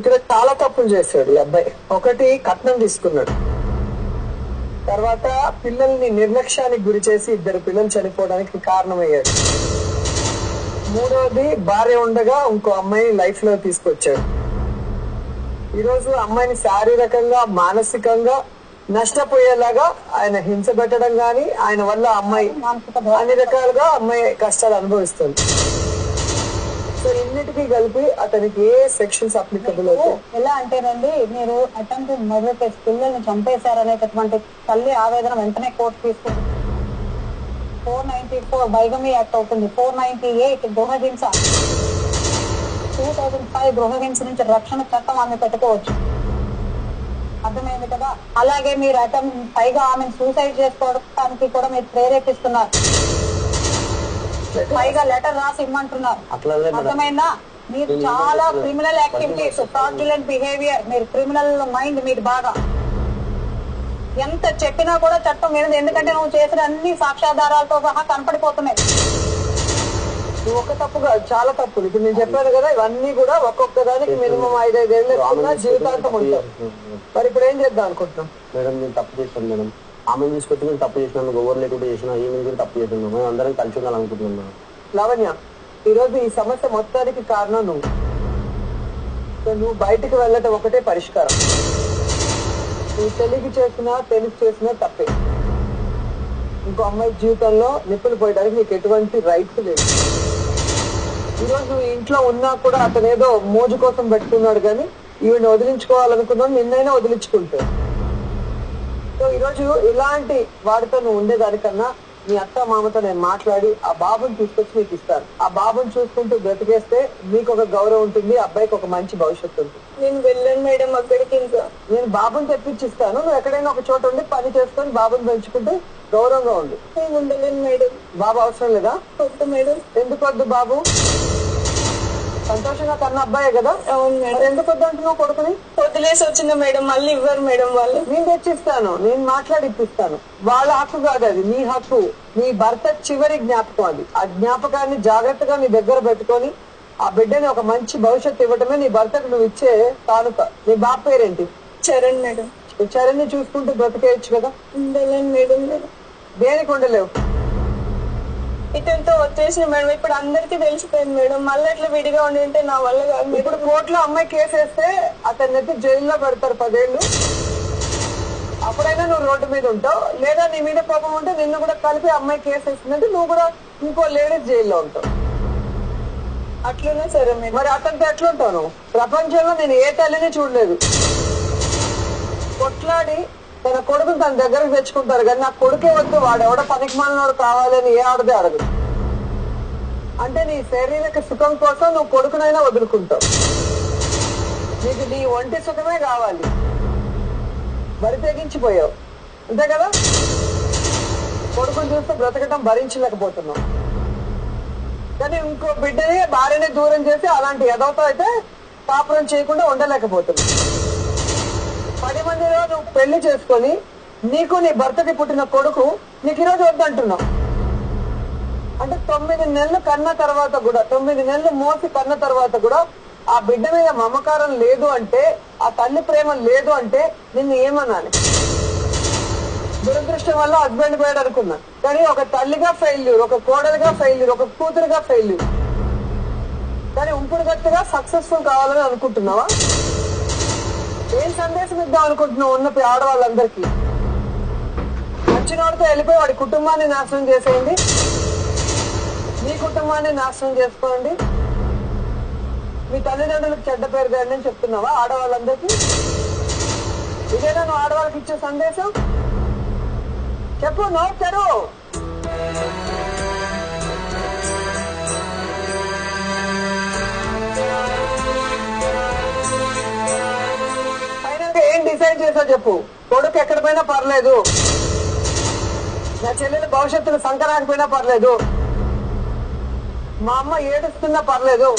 ఇక్కడ చాలా తప్పులు చేశాడు ఈ అబ్బాయి. ఒకటి కట్నం తీసుకున్నాడు. తర్వాత పిల్లల్ని నిర్లక్ష్యానికి గురి చేసి ఇద్దరు పిల్లలు చనిపోవడానికి కారణమయ్యాడు. మూడవది భార్య ఉండగా ఇంకో అమ్మాయిని లైఫ్లో తీసుకొచ్చాడు. ఈరోజు అమ్మాయిని శారీరకంగా మానసికంగా నష్టపోయేలాగా ఆయన హింస పెట్టడం గాని ఆయన వల్ల అమ్మాయి అన్ని రకాలుగా అమ్మాయి కష్టాలు అనుభవిస్తుంది. ఇన్నిటికీ కలిపి అతనికి ఏ సెక్షన్స్ అప్లికబుల్ ఎలా అంటేనండి మీరు అటెంప్ట్ మర్డర్ కేసు పిల్లల్ని చంపేశారనేటటువంటి తల్లి ఆవేదన వెంటనే కోర్టు తీసుకుంది. Four ninety four bigamy act అవుతుంది. ఫోర్ నైన్టీ ఎయిట్ గృహహింస టూ థౌజండ్ ఫైవ్ గృహహింస నుంచి రక్షణ చట్టం ఆమె పెట్టుకోవచ్చు. అర్థమైంది కదా? అలాగే మీరు అటెంప్ట్ పైగా ఆమెను సూసైడ్ చేసుకోవడానికి కూడా మీరు ప్రేరేపిస్తున్నారు. పైగా లెటర్ రాసి ఇమ్మంటున్నారు. అర్థమైందా? మీరు చాలా క్రిమినల్ యాక్టివిటీస్ ఫ్రాడ్యులెంట్ బిహేవియర్ మీరు క్రిమినల్ మైండ్ మీరు బాగా. ఎంత చెప్పినా కూడా చట్టం మీద ఎందుకంటే నువ్వు చేసిన అన్ని సాక్ష్యాధారాలతో సహా కనపడిపోతున్నాయి. ఒక తప్పు కాదు చాలా తప్పులు. ఇప్పుడు నేను చెప్పాను కదా ఇవన్నీ కూడా ఒక్కొక్క దానికి మినిమం ఐదైదు ఏళ్ళు ఎక్కువ జీవితాంతం ఉంటావు మరి ఇప్పుడు ఏం చేద్దాం అనుకుంటున్నాం? మేడం నేను తప్పు చేశాను మేడం. ఆమెను తీసుకొచ్చి నేను తప్పు చేసినాను గోవర్ లేకుండా చేసిన ఈమె కూడా తప్పు చేసినాను మేము అందరం కలిసి ఉండాలనుకుంటున్నాం. లావణ్య ఈరోజు ఈ సమస్య మొత్తానికి కారణం నువ్వు. నువ్వు బయటికి వెళ్ళటం ఒకటే పరిష్కారం. నువ్వు తెలివి చేసినా తెలుగు చేసినా తప్పే. ఇంకో అమ్మాయి జీవితంలో నిప్పులు పోయడానికి నీకు ఎటువంటి రైట్స్ లేదు. ఈరోజు నువ్వు ఇంట్లో ఉన్నా కూడా అతనేదో మోజు కోసం పెట్టుకున్నాడు కానీ ఈవిని వదిలించుకోవాలనుకున్నాడు నిన్నైనా వదిలించుకుంటాడు. సో ఈరోజు ఇలాంటి వాడితో నువ్వు ఉండేదానికన్నా మీ అత్త మామతో నేను మాట్లాడి ఆ బాబుని తీసుకొచ్చి నీకు ఇస్తాను. ఆ బాబుని చూసుకుంటూ బ్రతికేస్తే మీకు ఒక గౌరవం ఉంటుంది అబ్బాయికి ఒక మంచి భవిష్యత్తు ఉంటుంది. నేను వెళ్ళాను మేడం అక్కడికి ఇంకా. నేను బాబుని తెప్పించిస్తాను. నువ్వు ఎక్కడైనా ఒక చోట ఉండి పని చేసుకొని బాబుని పెంచుకుంటే గౌరవంగా ఉండు. నేను ఉండలేను మేడం. బాబు అవసరం లేదా? వద్దు మేడం. ఎందుకు వద్దు బాబు? సంతోషంగా కన్న అబ్బాయే కదా? ఎందుకు వద్దు అంటున్నావు కొడుకుని? వదిలేసి వచ్చింది మేడం మళ్ళీ ఇవ్వరు మేడం వాళ్ళు. నేను తెచ్చిస్తాను నేను మాట్లాడి ఇప్పిస్తాను వాళ్ళ హక్కు కాదు అది నీ హక్కు. నీ భర్త చివరి జ్ఞాపకం అది. ఆ జ్ఞాపకాన్ని జాగ్రత్తగా నీ దగ్గర పెట్టుకొని ఆ బిడ్డని ఒక మంచి భవిష్యత్తు ఇవ్వటమే నీ భర్తకు నువ్వు ఇచ్చే కానుక నీ బాబు పేరేంటి? చరణ్ మేడం. చరణ్ని చూసుకుంటూ బ్రతికేయచ్చు కదా? ఉండలేను మేడం. దేనికి ఉండలేవు? ఇతనితో వచ్చేసిన మేడం. ఇప్పుడు అందరికీ తెలిసిపోయింది మేడం. మళ్ళీ అట్లా విడిగా ఉండి ఉంటే నా వల్ల కాదు ఇప్పుడు కోర్టులో అమ్మాయి కేసు వేస్తే అతన్ని ఎత్తి జైల్లో పెడతారు పదేళ్ళు. అప్పుడైనా నువ్వు రోడ్డు మీద ఉంటావు. లేదా నీ మీద కోపం ఉంటే నిన్ను కూడా కలిపి అమ్మాయి కేసు వేస్తుందంటే నువ్వు కూడా ఇంకో లేడీస్ జైల్లో ఉంటావు. అట్లనే సరే మేడం. మరి అతనితో ఎట్లుంటావు నువ్వు? ప్రపంచంలో నేను ఏ తల్లిని చూడలేదు. కొట్లాడి తన కొడుకుని తన దగ్గరకు తెచ్చుకుంటారు. కానీ నా కొడుకే వద్దు వాడు ఎవడ పనికి మాలినోడు కావాలని ఏ ఆడదే అడగదు. అంటే నీ శారీరక సుఖం కోసం నువ్వు కొడుకునైనా వదులుకుంటావు. నీకు నీ ఒంటి సుఖమే కావాలి. బరి తెగించిపోయావు. అంతే కదా? కొడుకుని చూస్తే బ్రతకటం భరించలేకపోతున్నావు. కానీ ఇంకో బిడ్డని భార్యని దూరం చేసి అలాంటి ఎదవతో అయితే కాపురం చేయకుండా ఉండలేకపోతున్నావు. పది ఈరోజు పెళ్ళి చేసుకొని నీకు నీ భర్తకి పుట్టిన కొడుకు నీకు ఈరోజు వద్దంటున్నావు. అంటే తొమ్మిది నెలలు కన్న తర్వాత కూడా తొమ్మిది నెలలు మోసి కన్న తర్వాత కూడా ఆ బిడ్డ మీద మమకారం లేదు అంటే ఆ తల్లి ప్రేమ లేదు అంటే నిన్ను ఏమనాలి? దురదృష్టం వల్ల హస్బెండ్ పోయాడు అనుకున్నా. కానీ ఒక తల్లిగా ఫెయిల్యూర్ ఒక కోడలుగా ఫెయిల్యూర్ ఒక కూతురుగా ఫెయిల్యూర్ కానీ ఉంపుడు గట్టిగా సక్సెస్ఫుల్ కావాలని అనుకుంటున్నావా? ఏం సందేశం ఇద్దాం అనుకుంటున్నావు ఉన్న ఆడవాళ్ళందరికీ. వచ్చినోడితో వెళ్ళిపోయి వాడి కుటుంబాన్ని నాశనం చేసేయండి. మీ కుటుంబాన్ని నాశనం చేసుకోండి. మీ తల్లిదండ్రులకు చెడ్డ పేరు కానీ అని చెప్తున్నావా ఆడవాళ్ళందరికీ? ఇదేనా నువ్వు ఆడవాళ్ళకి ఇచ్చే సందేశం? చెప్పు నో తెరు ఏం డిసైడ్ చేసావు చెప్పు? కొడుకు ఎక్కడ పోయినా పర్లేదు. నా చెల్లెలు భవిష్యత్తులో సంకరాకపోయినా పర్లేదు. మా అమ్మ ఏడుస్తున్నా పర్లేదు.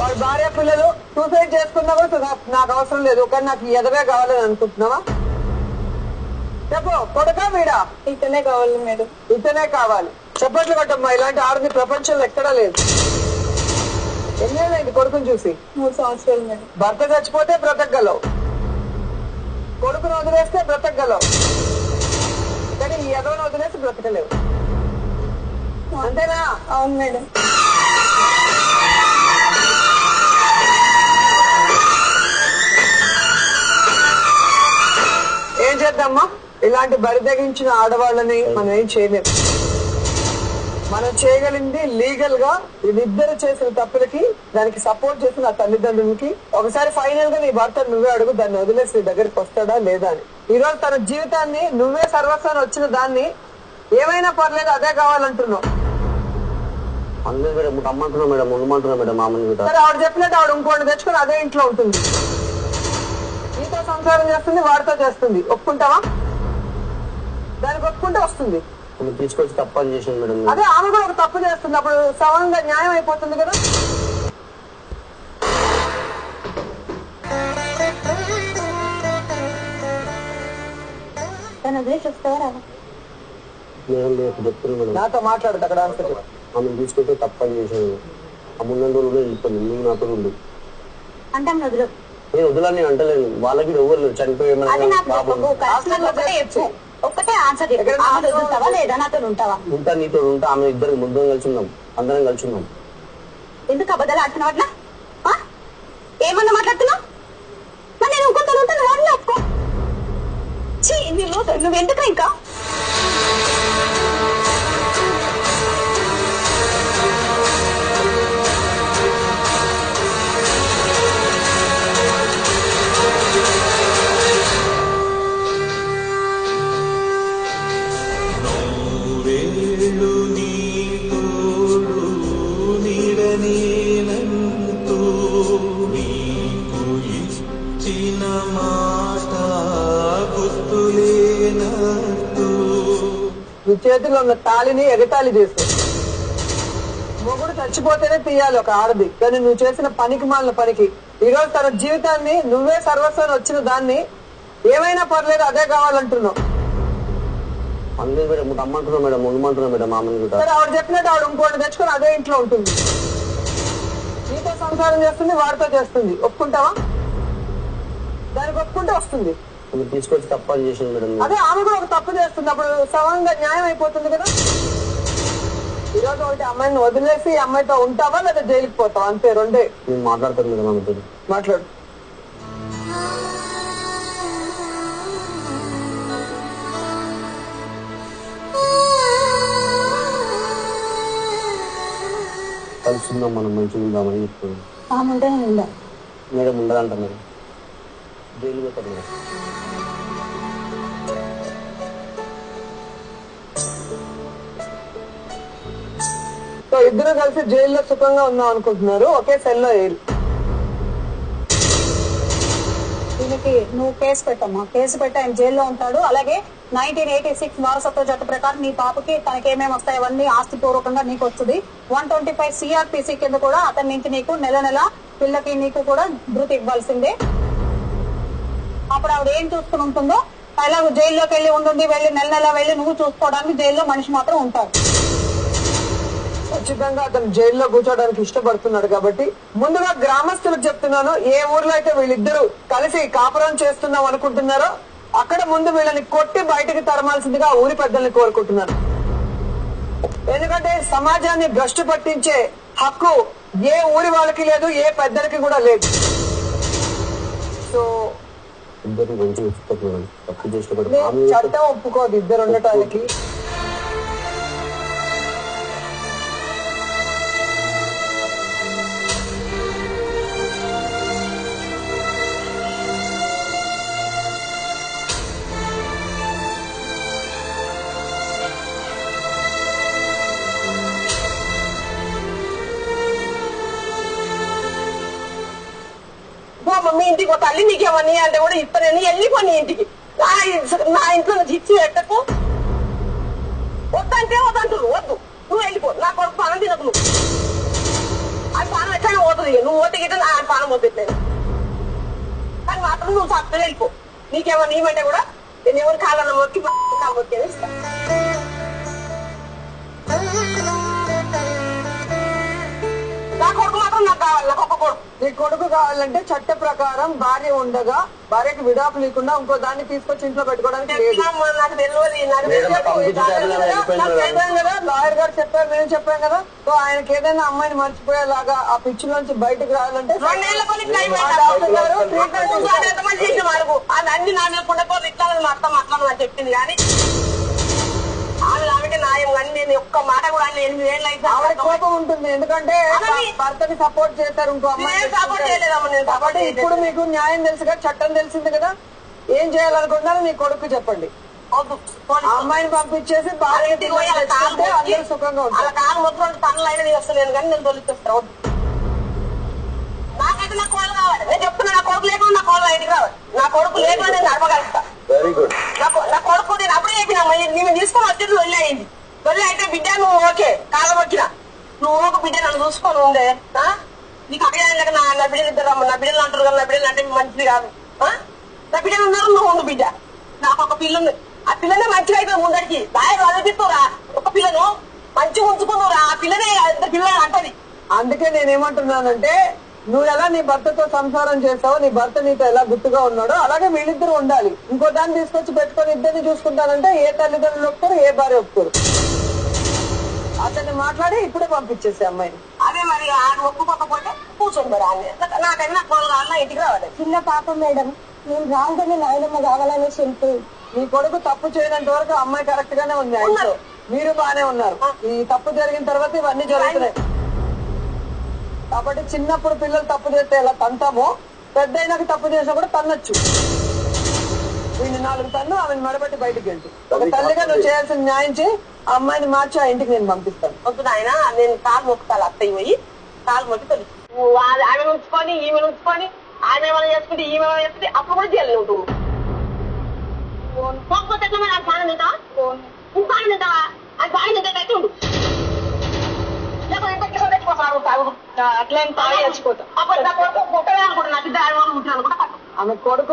వాళ్ళ భార్య పిల్లలు సూసైడ్ చేసుకున్నా కూడా నాకు- అవసరం లేదు. కానీ నాకు ఎదవే కావాలని అనుకుంటున్నావా? చెప్పు కొడుకా వీడా? ఇతనే కావాలి మేడం. ఇతనే కావాలి. చెప్పట్లు కొట్టమ్మా ఇలాంటి ఆడది ప్రపంచంలో ఎక్కడా లేదు. ఎన్నేళ్ళైంది కొడుకుని చూసి. మూడు సంవత్సరాలు భర్త చచ్చిపోతే బ్రతకగలవు. కొడుకును వదిలేస్తే బ్రతకగలవు. కానీ ఈ ఎదవను వదిలేసి బ్రతకలేవు. అంతేనా? అవును మేడం. ఏం చేద్దామా? ఇలాంటి బరి తెగించిన ఆడవాళ్ళని మనం ఏం చేయలేం. మనం చేయగలిగింది లీగల్గా వీళ్ళిద్దరు చేసిన తప్పులకి దానికి సపోర్ట్ చేసిన ఆ తల్లిదండ్రులకి. ఒకసారి ఫైనల్గా నీ భర్త నువ్వే అడుగు దాన్ని వదిలేసి నీ దగ్గరికి వస్తాడా లేదా అని. ఈ రోజు తన జీవితాన్ని నువ్వే సర్వస్వాన్ని వచ్చిన దాన్ని ఏమైనా పర్లేదు అదే కావాలంటున్నావు. అందుకే మేడం రమ్మంటున్నా మేడం ఉండమంటున్నా మేడం మామూలు కూడా సరే ఆవిడ చెప్పినట్టు ఆవిడ ఇంకోటి తెచ్చుకొని అదే ఇంట్లో ఉంటుంది. నీతో సంసారం చేస్తుంది వాడితో చేస్తుంది. ఒప్పుకుంటావా? దానికి ఒప్పుకుంటే వస్తుంది. నువ్వు తీసుకొచ్చి తప్పని చేసాను మేడం అదే ఆమె కూడా ఒక తప్పు చేస్తుంది. అప్పుడు సమంగా న్యాయం అయిపోతుంది కదా? తను వదిలేసి వస్తావా? మేడం రేపు చెప్తున్నాను మేడం. నాతో మాట్లాడదు అక్కడ ఆన్సర్. ఆమెను తీసుకొచ్చి తప్పని చేశాను. ఆ ముందు రోజులు వెళ్ళిపోయింది. నువ్వు నాతో ఉండు. అంటే ఆమెను వదిలు నేను వదలని నేను అంటలేను. వాళ్ళకి ఎవరు చనిపోయి ఏమైనా ఒక్కటే ఆన్సర్ వదులుతావా లేదా నాతో ఉంటావా? ఉంటా నీతో ఉంటా. ఆమె ఇద్దరు ముద్దరం కలిసి ఉన్నాం అందరం కలిసి ఉన్నాం ఎందుకు అబద్ధాలు ఆడుతున్నావు అట్లా? ఏమన్నా మాట్లాడుతున్నావు? మరి నేను ఇంకొంత ఉంటాను వాడిని ఒప్పుకో ఛీ, నువ్వు నువ్వు ఎందుకు ఇంకా? చేతిలో ఉన్న తాళిని ఎగతాళి చేసు మొగుడు చచ్చిపోతేనే తీయాలి ఒక ఆడది. కానీ నువ్వు చేసిన పనికి మాలిన పనికి. ఈ రోజు తన జీవితాన్ని నువ్వే సర్వస్వాన్ని వచ్చిన దాన్ని ఏమైనా పర్లేదు అదే కావాలంటున్నావు. అందుకే మేడం రమ్మంటున్నా మేడం ఉండమంటున్నా మేడం మామూలు సరే ఆవిడ చెప్పినట్టు ఆవిడ ఇంకోటి తెచ్చుకొని అదే ఇంట్లో ఉంటుంది. నీతో సంసారం చేస్తుంది వాడితో చేస్తుంది. ఒప్పుకుంటావా? దానికి ఒప్పుకుంటే వస్తుంది. తీసుకొచ్చి తప్పని చేశాను మేడం అదే ఆమె కూడా ఒక తప్పు చేస్తుంది. అప్పుడు సమంగా న్యాయం అయిపోతుంది కదా. ఈ రోజు ఒకటి అమ్మాయిని వదిలేసి అమ్మాయితో ఉంటావా లేదా జైలుకి పోతావా? అంతే రెండే. నేను మాట్లాడతాను మేడం ఆమెతో మాట్లాడు. కలిసి ఉందాం మనం మంచిగా ఉందామని ఆమె ఉంటే మేడం ఉండదంట మేడం. జైలు పోతారు మేడం. సో ఇద్దరు కలిసి జైల్లో సుఖంగా ఉందాం అనుకుంటున్నారు. ఒకే సెల్లో వేరు దీనికి నువ్వు కేసు పెట్టమ్మా. కేసు పెట్టి ఆయన జైల్లో ఉంటాడు. అలాగే నైన్టీన్ ఎయిటీ సిక్స్ వారసత్వ చట్ట ప్రకారం నీ పాపకి తనకి ఏమేమి వస్తాయి అవన్నీ ఆస్తి పూర్వకంగా నీకు వస్తుంది. వన్ ట్వంటీ ఫైవ్ సిఆర్పిసి కింద కూడా అతని నుంచి నీకు నెల నెల పిల్లకి నీకు కూడా ధృతి ఇవ్వాల్సిందే. అప్పుడు ఆవిడ ఏం చూసుకుని ఉంటుందో? అలాగే జైల్లోకి వెళ్ళి ఉండుండి వెళ్ళి నెల నెల వెళ్ళి నువ్వు చూసుకోవడానికి జైల్లో మనిషి మాత్రం ఉంటారు ఖచ్చితంగా అతను జైల్లో కూర్చోడానికి ఇష్టపడుతున్నాడు కాబట్టి ముందుగా గ్రామస్తులకు చెప్తున్నాను ఏ ఊర్లో అయితే వీళ్ళిద్దరూ కలిసి కాపురం చేస్తున్నాం అనుకుంటున్నారో అక్కడ ముందు వీళ్ళని కొట్టి బయటికి తరమాల్సిందిగా ఊరి పెద్దల్ని కోరుకుంటున్నాను. ఎందుకంటే సమాజాన్ని భ్రష్టు పట్టించే హక్కు ఏ ఊరి వాళ్ళకి లేదు ఏ పెద్దలకి కూడా లేదు. సో చట్టం ఒప్పుకోదు ఇద్దరు ఉండటానికి. తల్లి నీకేమని అంటే కూడా ఇస్తానని వెళ్ళిపోయి నీ ఇంటికి. నా నా ఇంట్లో నుంచి ఇచ్చి పెట్టకు. వద్దంటే వద్దంటారు వద్దు. నువ్వు వెళ్ళిపో. నా కొడుకు పానం తినకు నువ్వు. అది పానం ఎట్లా పోతుంది నువ్వు పోతే గిట్ట నా పానం పోతుంది కానీ మాత్రం నువ్వు సత్తా వెళ్ళిపో. నీకేమని నీమంటే కూడా నేను ఎవరు కావాలన్న మొక్కి నా మొక్కి అని నా కొడుకు మాత్రం నాకు కావాలి. కొడుకు నీ కొడుకు కావాలంటే చట్ట ప్రకారం భార్య ఉండగా భార్యకి విడాకులు లేకుండా ఇంకో దాన్ని తీసుకొచ్చి ఇంట్లో పెట్టుకోవడానికి చెప్పినా. చెప్పాను లాయర్ గారు చెప్పారు మేము చెప్పాం కదా. సో ఆయనకి ఏదైనా అమ్మాయిని మర్చిపోయేలాగా ఆ పిచ్చి నుంచి బయటకు రావాలంటే అన్ని నా మీద ఇట్లా చెప్పింది కానీ ఒక్క మాట కూడా ఎనిమిది ఏళ్ళు అయితే ఆవిడ కోపం ఉంటుంది. ఎందుకంటే. భర్తని సపోర్ట్ చేస్తారు. ఇంకో అమ్మాయి నేను support చేయలేదమ్మా, నేను కాబట్టి ఇప్పుడు మీకు న్యాయం తెలుసు కదా చట్టం తెలిసింది కదా. ఏం చేయాలనుకుంటున్నారో? మీ కొడుకు చెప్పండి. అమ్మాయిని పంపించేసి వాళ్ళ భార్య వాళ్ళ అందరూ సుఖంగా వాళ్ళ ఉంటారు కాలు మొత్తం అయినా నేను వస్తలేను కానీ నేను తొలిచేస్తా వద్దు నాకైతే నా కావాలి. నేను చెప్తున్నా నా కొడుకు లేకుండా నా రావాలి. కొడుకు లేకుండా నేను వెరీ గుడ్ నా కొడుకు నేను అప్పుడే చెప్పినా నేను తీసుకొని వచ్చేది లొల్లి అయింది. లొల్లి అయితే బిడ్డ నువ్వు ఓకే. కాలం వచ్చిన నువ్వు ఒక బిడ్డ నన్ను చూసుకొని ఉండే నీకు అక్కడ నా నా బిడ్డలు ఇద్దరు రమ్మ నా బిడ్డలు అంటారు కదా నా బిడ్డలు అంటే మంచిది కాదు. నా బిడ్డలు ఉన్నారు నువ్వు ఉండు బిడ్డ. నాకు ఒక పిల్ల ఉంది. ఆ పిల్లనే మంచిగా అయితే ముందరికి దాయరు అనిపిస్తురా ఒక పిల్లను మంచిగా ఉంచుకున్నారా ఆ పిల్లనే ఇద్దరు పిల్లలు అంటది. అందుకే నేనేమంటున్నానంటే నువ్వు ఎలా నీ భర్తతో సంసారం చేస్తావో నీ భర్త నీతో ఎలా గుర్తుగా ఉన్నాడో అలాగే వీళ్ళిద్దరు ఉండాలి. ఇంకో దాన్ని తీసుకొచ్చి పెట్టుకొని ఇద్దరిని చూసుకుంటానంటే ఏ తల్లిదండ్రులు ఒప్పుకోరు ఏ భార్య ఒప్పుకోరు. అతన్ని మాట్లాడి ఇప్పుడే పంపించేసే అమ్మాయిని. అదే మరి ఆడు ఒప్పుకోకపోతే కూర్చొని మరి ఆమె. నాకైనా నాకు వాళ్ళు అన్న ఇంటికి రావాలి. చిన్న పాప మేడం నేను రాగానే నాయనమ్మ కావాలని చెప్పి నీ కొడుకు తప్పు చేయనంత వరకు అమ్మాయి కరెక్ట్ గానే ఉంది ఆ ఇంట్లో. మీరు బానే ఉన్నారు. ఈ తప్పు జరిగిన తర్వాత ఇవన్నీ జరుగుతున్నాయి. కాబట్టి చిన్నప్పుడు పిల్లలు తప్పు చేస్తే ఎలా తంతామో పెద్ద అయినాక తప్పు చేసినా కూడా తన్నొచ్చు. వీడిని నాలుగు తన్ను ఆమెను మెడబెట్టి బయటికి వెళ్తూ. ఒక తల్లిగా నువ్వు చేయాల్సిన న్యాయం చేయి. అమ్మాయిని మార్చి ఆ ఇంటికి నేను పంపిస్తాను. వద్దు నాయన నేను కాలు మొక్కుతాను అత్తయ్య పోయి కాలు మొక్కి తొలి ఆమె ఉంచుకొని ఈమె ఉంచుకొని ఆమె ఏమైనా చేసుకుంటే ఈమె ఏమైనా చేసుకుంటే అప్పుడు కూడా చేయాలి నువ్వు. పోకపోతే ఎట్లా మరి? అది బాగా తింటావా? నువ్వు బాగా తింటావా? అది బాగా తింటే ఉండు. అట్లా తాగి చచ్చిపోతాం. అప్పుడు నా కొడుకు పుట్టలే అనుకుంటా నాకు ఇద్దరు ఆడవాళ్ళు పుట్టాను అనుకుంటా ఆమె కొడుకు